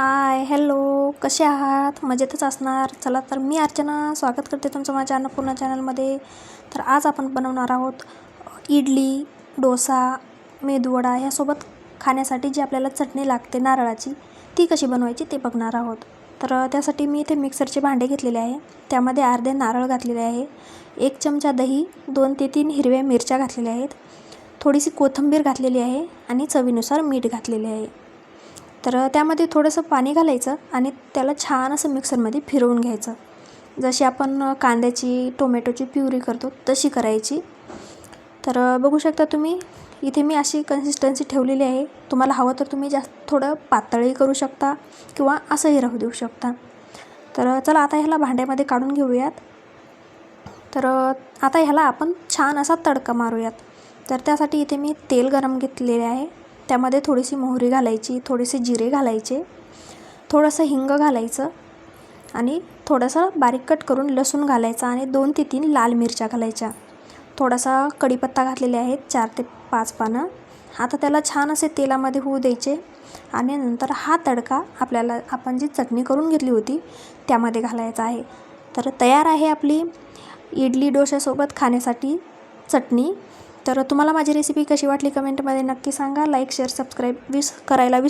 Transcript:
Hi hello कसे आहात? मजेतच असणार? चला तर मी अर्चना स्वागत करते तुमचं माझ्या अन्नपूर्णा चॅनलमध्ये. तर आज आपण बनवणार आहोत इडली डोसा मेदूवडा ह्यासोबत खाण्यासाठी जी आपल्याला चटणी लागते नारळाची ती कशी बनवायची ते बघणार आहोत. तर त्यासाठी मी इथे मिक्सरचे भांडे घेतलेले आहे. त्यामध्ये अर्धे नारळ घातलेले आहे. एक चमचा दही दोन ते तीन हिरव्या मिरच्या घातलेल्या आहेत. थोडीशी कोथिंबीर घातलेली आहे आणि चवीनुसार मीठ घातलेले आहे. तर त्यामध्ये थोडंसं पाणी घालायचं आणि त्याला छान असं मिक्सरमध्ये फिरवून घ्यायचं. जशी आपण कांद्याची टोमॅटोची प्युरी करतो तशी करायची. तर बघू शकता तुम्ही इथे मी अशी कन्सिस्टन्सी ठेवलेली आहे. तुम्हाला हवं तर तुम्ही जास्त थोडं पातळही करू शकता किंवा असंही राहू देऊ शकता. तर चला आता ह्याला भांड्यामध्ये काढून घेऊयात. तर आता ह्याला आपण छान असा तडका मारूयात. तर त्यासाठी इथे मी तेल गरम घेतलेले आहे. त्यामध्ये थोडीशी मोहरी घालायची थोडेसे जिरे घालायचे थोडंसं हिंग घालायचं आणि थोडंसं बारीक कट करून लसूण घालायचा आणि दोन ते तीन लाल मिरच्या घालायच्या. थोडासा कढीपत्ता घातलेले आहेत चार ते पाच पानं. आता त्याला छान असे तेलामध्ये होऊ द्यायचे आणि नंतर हा तडका आपल्याला आपण जी चटणी करून घेतली होती त्यामध्ये घालायचा आहे. तर तयार आहे आपली इडली डोशासोबत खाण्यासाठी चटणी. तर तुम्हाला माझी रेसिपी कशी वाटली कमेंटमध्ये नक्की सांगा. लाईक शेअर सबस्क्राईब विस करायला विस